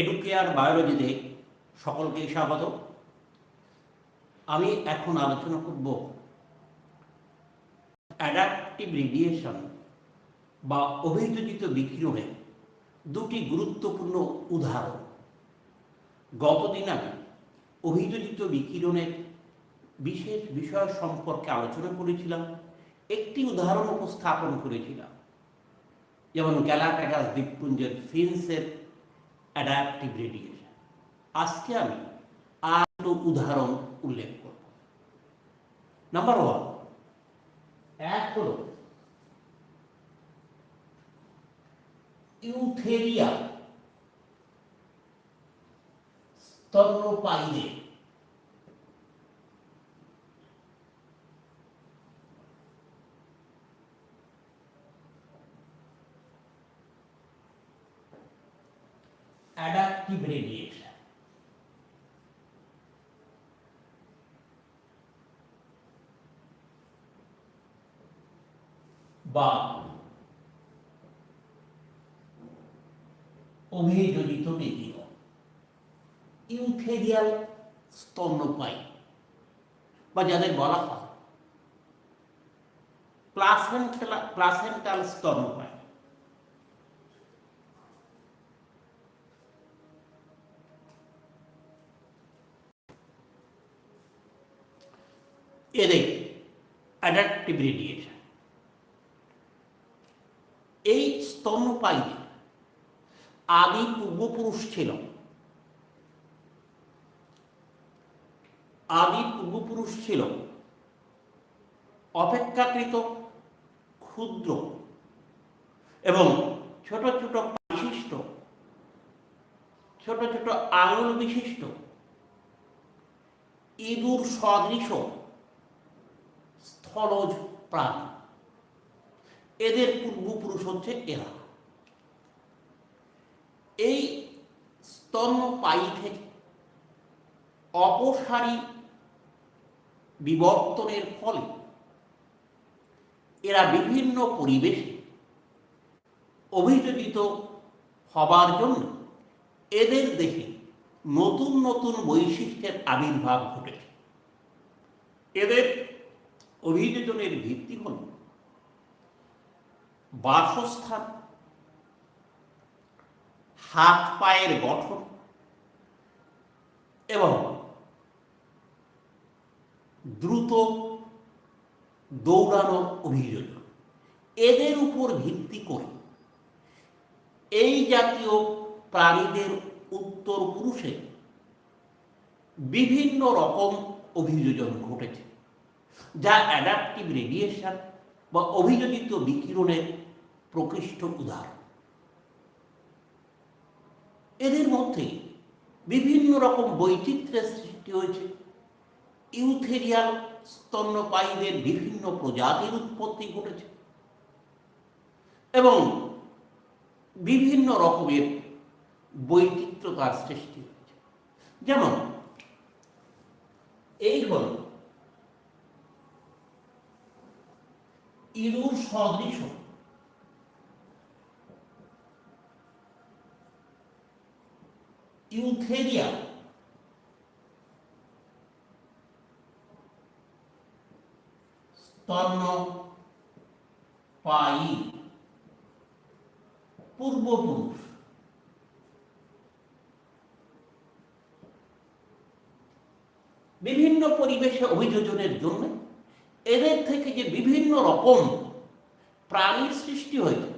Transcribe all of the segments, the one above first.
Educare বায়োলজিতে সকলকে স্বাগত। আমি এখন আলোচনা করব অ্যাডাপটিভ রেডিয়েশন বা অভিযোজিত বিকিরণের দুটি গুরুত্বপূর্ণ উদাহরণ। গতদিন আমি অভিযোজিত বিকিরণের বিশেষ বিষয় সম্পর্কে আলোচনা করেছিলাম, একটি উদাহরণ উপস্থাপন করেছিলাম, যেমন গ্যালাপ্যাগাস দ্বীপপুঞ্জের ফিন্সের অ্যাডাপটিভ রেডিয়েশন আজকে আমি আর দুটো উদাহরণ উল্লেখ করব। নাম্বার ওয়ান এক হল ইউথেরিয়া স্তন্যপায়ীদের adaptive radiation. বা অভিযোজিত বিকিরণ ইউথেরিয়াল স্তন্যপায়ী বা যাদের বলা হয় প্লাসেন্টাল স্তন্যপায়ী এদের অ্যাডাপটিভ রেডিয়েশন এই স্তন্যপায়ীদের আদি পূর্বপুরুষ ছিল আদি পূর্বপুরুষ ছিল, অপেক্ষাকৃত ক্ষুদ্র এবং ছোট ছোট বিশিষ্ট ছোট ছোট আঙুল বিশিষ্ট, ইঁদুর সদৃশ স্থলজ প্রাণী। এদের পূর্বপুরুষ হচ্ছে এরা। এই স্তন্যপায়ী থেকে অপসারী বিবর্তনের ফলে এরা বিভিন্ন পরিবেশে অভিযোজিত হবার জন্য এদের দেখে নতুন নতুন বৈশিষ্ট্যের আবির্ভাব ঘটেছে। এদের অভিযোজনের ভিত্তি হল বাসস্থান, হাত পায়ের গঠন এবং দ্রুত দৌড়ানোর অভিযোজন। এদের উপর ভিত্তি করে এই জাতীয় প্রাণীদের উত্তর পুরুষে বিভিন্ন রকম অভিযোজন ঘটেছে। যা অ্যাডাপটিভ রেডিয়েশন বা অভিযোজিত বিকিরণের প্রকৃষ্ট উদাহরণ। এদের মধ্যে বিভিন্ন রকম বৈচিত্র্যের সৃষ্টি হয়েছে। ইউথেরিয়াল স্তন্যপায়ীদের বিভিন্ন প্রজাতির উৎপত্তি ঘটেছে এবং বিভিন্ন রকমের বৈচিত্র্যতার সৃষ্টি হয়েছে। যেমন, এই হল ইঁদুর সদৃশ। ইউথেরিয়া। পায়ী পূর্বপুরুষ। বিভিন্ন পরিবেশে অভিযোজনের জন্য এদের থেকে যে বিভিন্ন রকম প্রাণীর সৃষ্টি হয়েছে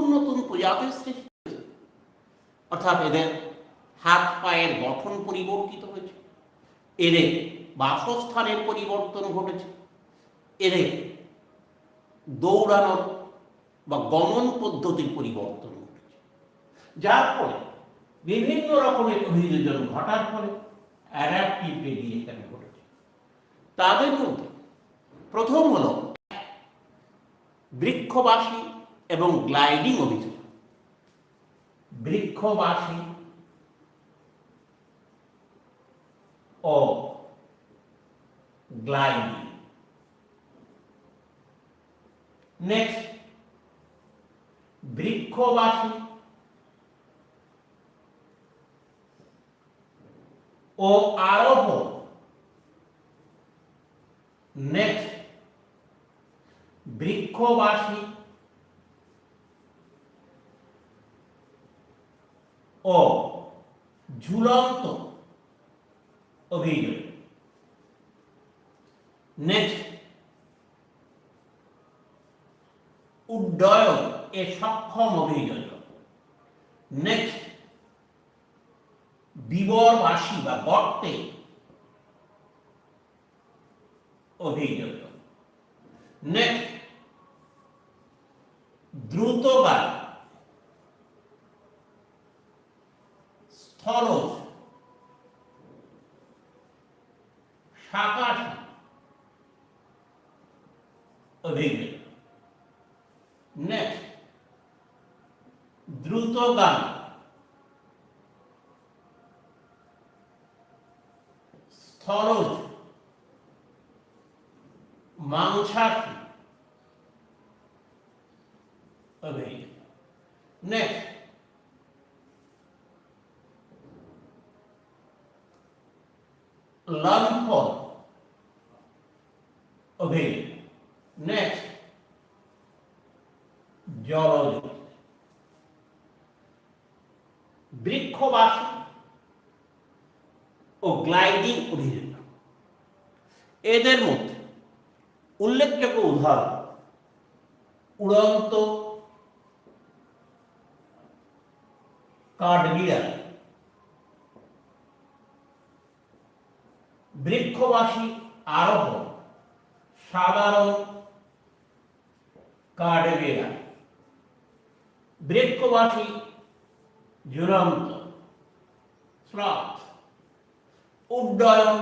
নতুন নতুন প্রজাতির সৃষ্টি হয়েছে। অর্থাৎ এদের হাত পায়ের গঠন পরিবর্তিত হয়েছে। এদের বাসস্থানের পরিবর্তন ঘটেছে। এদের দৌড়ানোর বা গমন পদ্ধতির পরিবর্তন ঘটেছে। যার ফলে বিভিন্ন রকমের অভিযোজন ঘটার ফলে অ্যাডাপটিভ রেডিয়েশন ঘটেছে। তাদের মধ্যে প্রথম হল বৃক্ষবাসী এবং গ্লাইডিং অভিযোজন বৃক্ষবাসী ও গ্লাইডিং। নেক্সট বৃক্ষবাসী ও আরোহ। নেক্সট বৃক্ষবাসী ও ঝুলন্ত অভিযোগ। নেক্সট উড্ডয়ন এ সক্ষম অভিযোজন নেক্সট বিবরবাসী বা গর্তে অভিযোজন নেক্সট দ্রুতগামী স্থলজ সাকাশী অভিযোজন নেক্সট দ্রুতগামী স্থলজ মাংসাশী অভিযোজন নেক্সট লম্ফন অভিযোজন নেক্সট জলজ বৃক্ষবাসী ও গ্লাইডিং অভিযোজন এদের মধ্যে উল্লেখযোগ্য উদাহরণ, উড়ন্ত কাঠবিড়াল বৃক্ষবাসী আরোহ সাধারণ কাঠবিড়াল বৃক্ষবাসী ঝুলন্ত স্লথ উড্ডয়ন।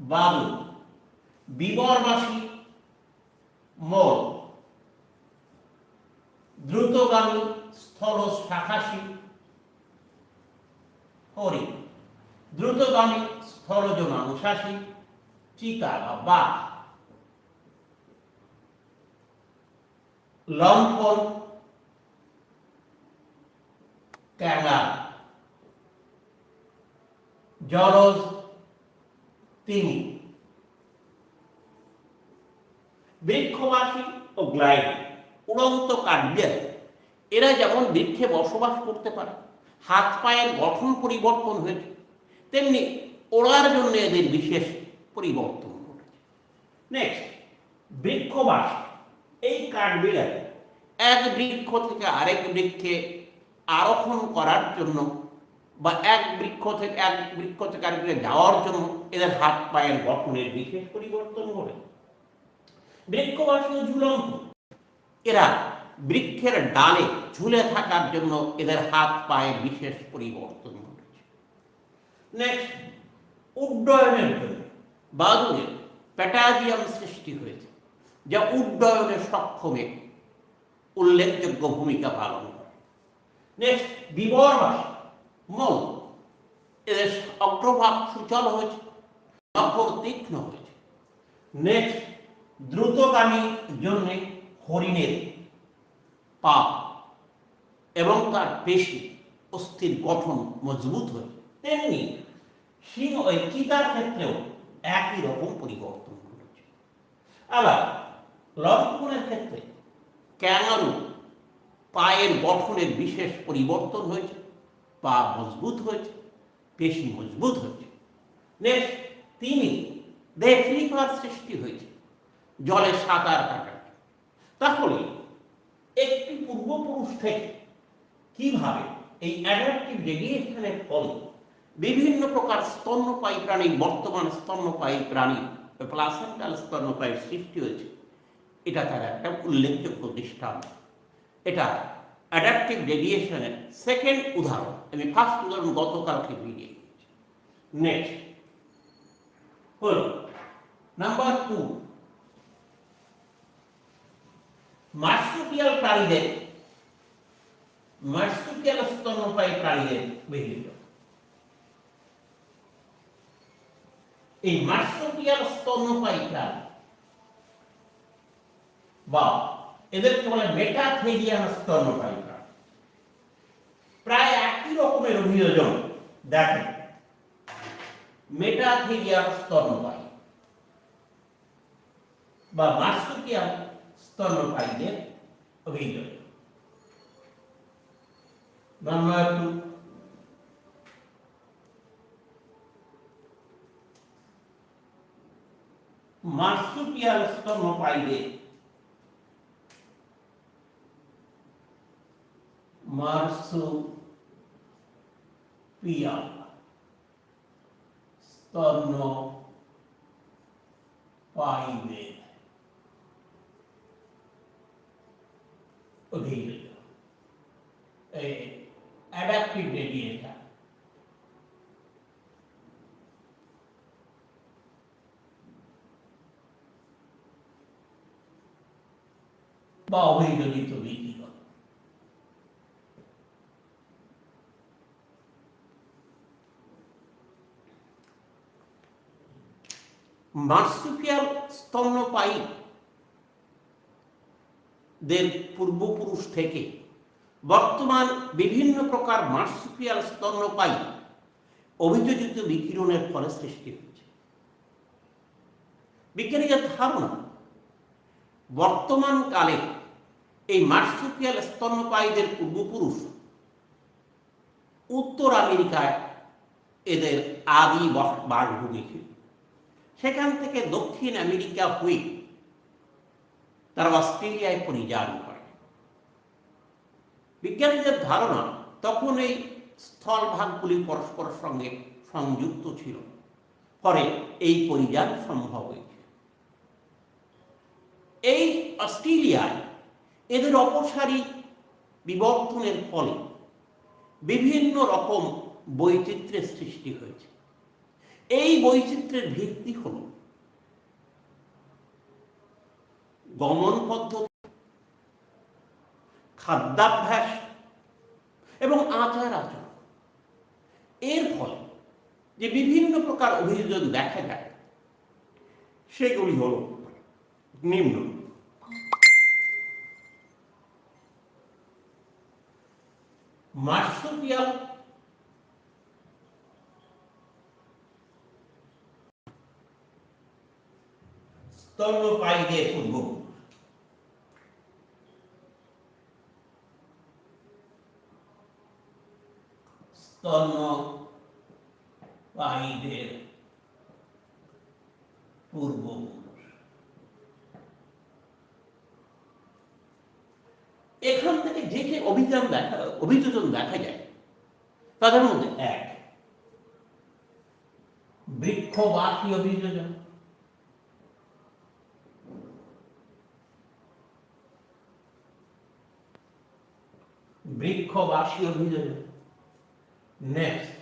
বাবু। বিবরবাসী। মোল দ্রুতগামী স্থল শাখাসী। হরি। দ্রুতগামী স্থলজ মাংসাসী। চিতা বা বাঘ লম্ফন ক্যাঙ্গা জলজ তিনি। বৃক্ষবাসী ও গ্লাইড, উড়ন্ত কাঠবিড়াল এরা যেমন বৃক্ষে বসবাস করতে পারে, হাত পায়ের গঠন পরিবর্তন হয়েছে, তেমনি ওড়ার জন্য এদের বিশেষ পরিবর্তন ঘটেছে। নেক্সট বৃক্ষবাস। এই কাঠবিড়াল এক বৃক্ষ থেকে আরেক বৃক্ষে আরোহণ করার জন্য বা এক বৃক্ষ থেকে, এক বৃক্ষ থেকে আরেক যাওয়ার জন্য এদের হাত পায়ের গঠনের বিশেষ পরিবর্তন ঘটে বৃক্ষবাসী ঝুলন্ত। এরা বৃক্ষের ডালে ঝুলে থাকার জন্য এদের হাত পায়ে বিশেষ পরিবর্তন ঘটেছে। নেক্সট উড্ডয়নের জন্য। বাদুড়ের প্যাটাজিয়াম সৃষ্টি হয়েছে। যা উড্ডয়নে সক্ষমে উল্লেখযোগ্য ভূমিকা পালন করে। নেক্সট বিবরবাস মল এদের অগ্রভাগ সুচল হয়েছে নখর তীক্ষ্ণ হয়েছে। নেক্সট দ্রুতগামী জন্যে হরিণের পা এবং তার পেশি অস্থির গঠন মজবুত হয়ে তেমনি সিংহ চিতার ক্ষেত্রেও একই রকম পরিবর্তন ঘটেছে। আবার লক্ষণের ক্ষেত্রে ক্যাঙারু পায়ের গঠনের বিশেষ পরিবর্তন হয়েছে, পা মজবুত হয়েছে, পেশি মজবুত হয়েছে। নেক্সট, তিনি দেহে ফ্লিপার সৃষ্টি হয়েছে, জলে সাঁতার কাটার। তাহলে একটি পূর্বপুরুষ থেকে কীভাবে এই অ্যাডাপটিভ রেডিয়েশনের ফলে বিভিন্ন প্রকার স্তন্যপায়ী প্রাণী বর্তমান স্তন্যপায়ী প্রাণী প্লাসেন্টাল স্তন্যপায়ীর সৃষ্টি হয়েছে? এটা তার একটা উল্লেখযোগ্য দৃষ্টান্ত। এটা অ্যাডাপটিভ রেডিয়েশনের সেকেন্ড উদাহরণ। আমি ফার্স্ট উদাহরণ গতকালকে বেরিয়ে নেক্সট হল নাম্বার টু মার্সুপিয়াল প্রাণীদের মার্সুপিয়াল স্তন্যপায়ী প্রাণীদের বিভিন্ন এই মার্সুপিয়াল স্তন্যপায়ী প্রাণী বা এদেরকে বলে মেটাথেরিয়ান স্তন্যপায়ী প্রাণী প্রায় রকমের অভিযোজন। দেখেন মেটাথিরিয়াল স্তন্যপায়ী বা মার্সুকিয়াল স্তন্যপায়ীদের অভিযোজন। নাম্বার টু মার্সুপিয়াল স্তন্যপায়ীদের মার্সুপিয়াল স্তন্যপায়ীদের অভিযোজন এই অ্যাডাপটিভ রেডিয়েশন বা অভিযোজিত বিকিরণ মার্সুপিয়াল স্তন্যপায়ী দের পূর্বপুরুষ থেকে বর্তমান বিভিন্ন প্রকার মার্সুপিয়াল স্তন্যপায়ী অভিযোজিত বিকিরণের ফলে সৃষ্টি হয়েছে। বিজ্ঞানীদের ধারণা, বর্তমান কালে এই মার্সুপিয়াল স্তন্যপায়ীদের পূর্বপুরুষ উত্তর আমেরিকায় এদের আদি বস- বাসভূমি ছিল। সেখান থেকে দক্ষিণ আমেরিকা হয়ে তারা অস্ট্রেলিয়ায় পরিযান করে। বিজ্ঞানীদের ধারণা তখন এই স্থলভাগগুলি পরস্পরের সঙ্গে সংযুক্ত ছিল। পরে এই পরিযান সম্ভব হয়েছে। এই অস্ট্রেলিয়ায় এদের অপসারী বিবর্তনের ফলে বিভিন্ন রকম বৈচিত্র্যের সৃষ্টি হয়েছে। এই বৈচিত্র্যের ভিত্তি হল গমন পদ্ধতি, খাদ্যাভ্যাস এবং আচার আচরণ এর ফলে যে বিভিন্ন প্রকার অভিযোজন দেখা যায়, সেগুলি হল নিম্ন। মার্সুপিয়াল স্তন্যপায়ীদের পূর্বপুরুষ স্তন্যপায়ীদের পূর্বপুরুষ। এখান থেকে যে যে অভিযান দেখা, অভিযোজন দেখা যায়। তাদের মধ্যে এক, বৃক্ষবাসী অভিযোজন। বৃক্ষবাসী অভিযোজন নেক্সট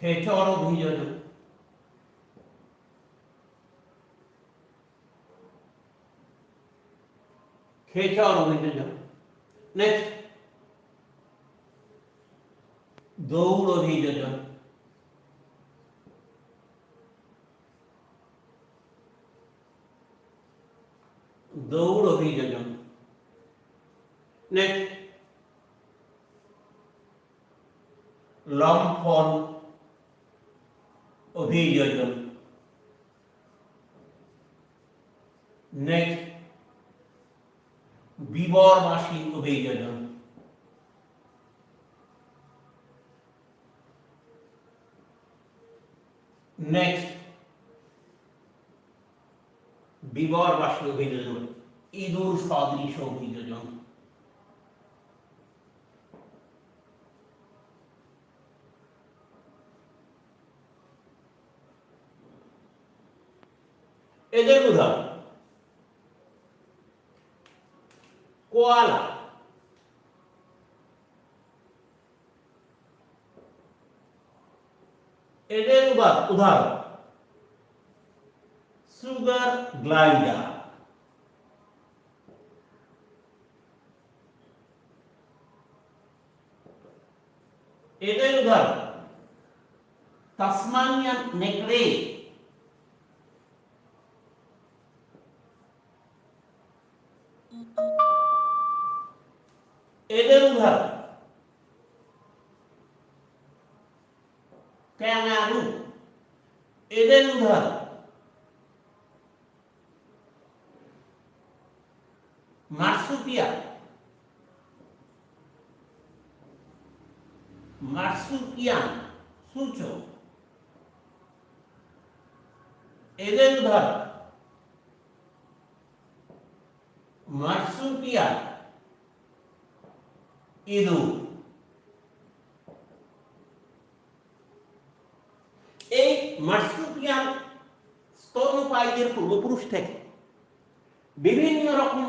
খেচর অভিযোজন খেচর অভিযোজন নেক্সট দৌড় অভিযোজন দৌড় অভিযোজন নেক্সট লম্ফন অভিযোজন নেক্সট বিবরবাসী অভিযোজন নেক্সট বিবরবাসী অভিযোজন ইঁদুর সদৃশ অভিযোজন। এদের উদাহরণ কোয়ালা। এদের উদাহরণ। সুগার গ্লাইডার এদের উদাহরণ। তাসমানিয়ান নেকড়ে। इधर उधर कैनारू इधर उधर मार्सुपिया मार्सुपिया सूचो इधर उधर मार्सुपिया ইঁদুর এই মার্সুপিয়ান স্তন্যপায়ীদের পূর্বপুরুষ থেকে বিভিন্ন রকম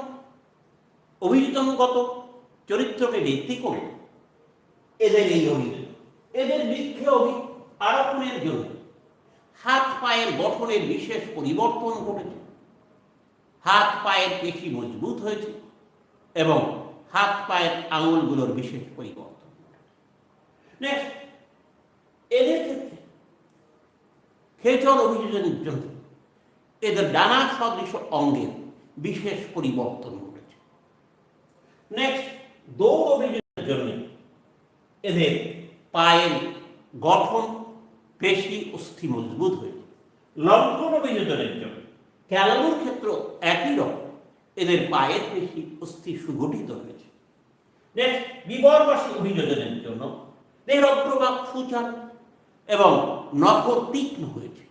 অভিযোজনগত চরিত্রকে ভিত্তি করে এদের এই অভিযোগ এদের বৃক্ষে অভি আরোপণের জন্য হাত পায়ের গঠনের বিশেষ পরিবর্তন ঘটেছে হাত পায়ের পেশি মজবুত হয়েছে এবং হাত পায়ের আঙুলগুলোর বিশেষ পরিবর্তন। নেক্সট এদের ক্ষেত্রে খেচর অভিযোজনের জন্য এদের ডানা সদৃশ অঙ্গের বিশেষ পরিবর্তন ঘটেছে। নেক্সট দৌড় অভিযোজনের জন্য এদের পায়ের গঠন পেশি অস্থি মজবুত হয়েছে। লঙ্ঘন অভিযোজনের জন্য ক্যালামুর ক্ষেত্র একই রকম। এদের পায়ের পেশি অস্থি সুগঠিত হয়েছে। নেক্সট বিবরবাসী অভিযোজনের জন্য দেহের সুচার এবং নখর তীক্ষ্ণ হয়েছে।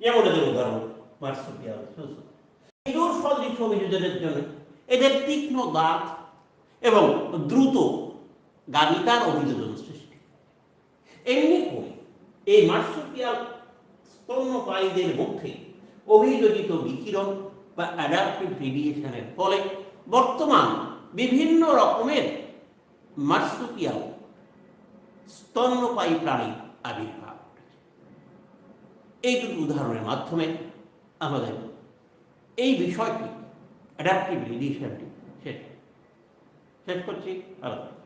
যেমন এদের উদাহরণ মার্সুপিয়াল সদৃশ অভিযোজনের জন্য এদের তীক্ষ্ণ দাঁত এবং দ্রুত গামিতার অভিযোজন সৃষ্টি। এমনি করে এই মার্সুপিয়াল স্তন্যপায়ীদের মধ্যে অভিযোজিত বিকিরণ বা অ্যাডাপ্টিভ রেডিয়েশনের ফলে বর্তমান বিভিন্ন রকমের মার্সুপিয়াল স্তন্যপায়ী প্রাণীর আবির্ভাব এই দুটি উদাহরণের মাধ্যমে আমাদের এই বিষয়টি অ্যাডাপ্টিভ রেডিয়েশনটি শেষ। শেষ করছি আলাদা